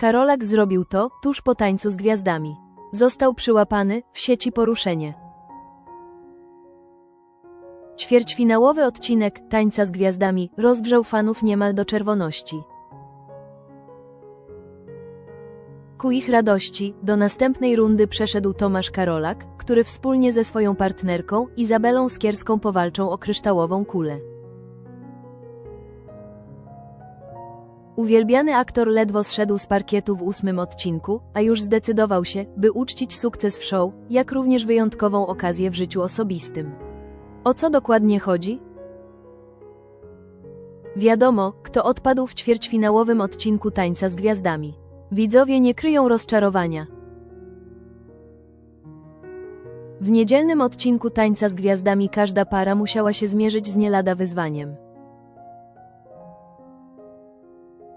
Karolak zrobił to tuż po tańcu z gwiazdami. Został przyłapany w sieci poruszenie. Ćwierćfinałowy odcinek Tańca z Gwiazdami rozgrzał fanów niemal do czerwoności. Ku ich radości, do następnej rundy przeszedł Tomasz Karolak, który wspólnie ze swoją partnerką, Izabelą Skierską powalczą o kryształową kulę. Uwielbiany aktor ledwo zszedł z parkietu w ósmym odcinku, a już zdecydował się, by uczcić sukces w show, jak również wyjątkową okazję w życiu osobistym. O co dokładnie chodzi? Wiadomo, kto odpadł w ćwierćfinałowym odcinku Tańca z Gwiazdami. Widzowie nie kryją rozczarowania. W niedzielnym odcinku Tańca z Gwiazdami każda para musiała się zmierzyć z nie wyzwaniem.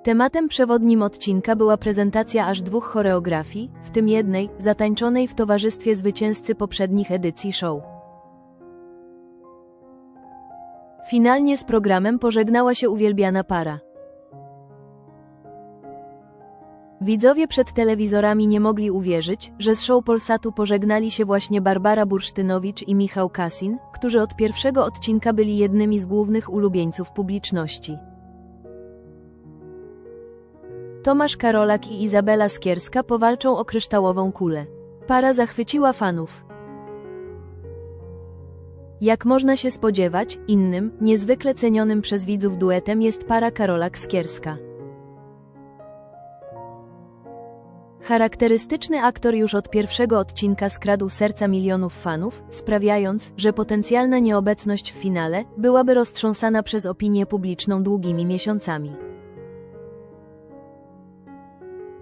Tematem przewodnim odcinka była prezentacja aż dwóch choreografii, w tym jednej, zatańczonej w towarzystwie zwycięzcy poprzednich edycji show. Finalnie z programem pożegnała się uwielbiana para. Widzowie przed telewizorami nie mogli uwierzyć, że z show Polsatu pożegnali się właśnie Barbara Bursztynowicz i Michał Kasin, którzy od pierwszego odcinka byli jednymi z głównych ulubieńców publiczności. Tomasz Karolak i Izabela Skierska powalczą o kryształową kulę. Para zachwyciła fanów. Jak można się spodziewać, innym, niezwykle cenionym przez widzów duetem jest para Karolak-Skierska. Charakterystyczny aktor już od pierwszego odcinka skradł serca milionów fanów, sprawiając, że potencjalna nieobecność w finale byłaby roztrząsana przez opinię publiczną długimi miesiącami.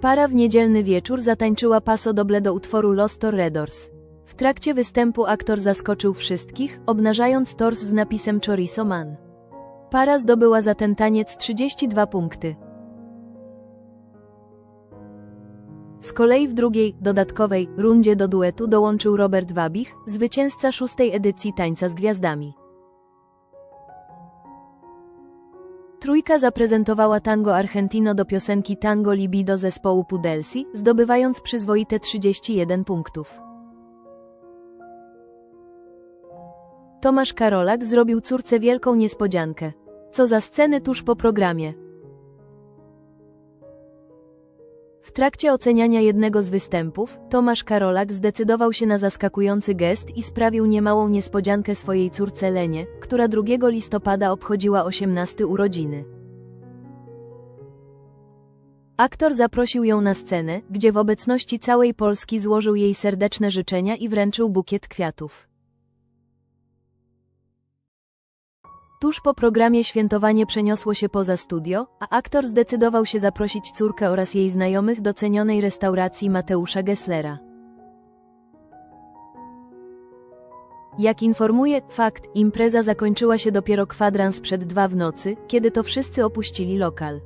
Para w niedzielny wieczór zatańczyła paso doble do utworu Los Torredors. W trakcie występu aktor zaskoczył wszystkich, obnażając tors z napisem Chorizo Man. Para zdobyła za ten taniec 32 punkty. Z kolei w drugiej, dodatkowej, rundzie do duetu dołączył Robert Wabich, zwycięzca szóstej edycji Tańca z Gwiazdami. Trójka zaprezentowała tango Argentino do piosenki Tango Libido zespołu Pudelsi, zdobywając przyzwoite 31 punktów. Tomasz Karolak zrobił córce wielką niespodziankę. Co za sceny tuż po programie. W trakcie oceniania jednego z występów, Tomasz Karolak zdecydował się na zaskakujący gest i sprawił niemałą niespodziankę swojej córce Lenie, która 2 listopada obchodziła 18 urodziny. Aktor zaprosił ją na scenę, gdzie w obecności całej Polski złożył jej serdeczne życzenia i wręczył bukiet kwiatów. Tuż po programie świętowanie przeniosło się poza studio, a aktor zdecydował się zaprosić córkę oraz jej znajomych do cenionej restauracji Mateusza Gesslera. Jak informuje fakt, impreza zakończyła się dopiero kwadrans przed dwa w nocy, kiedy to wszyscy opuścili lokal.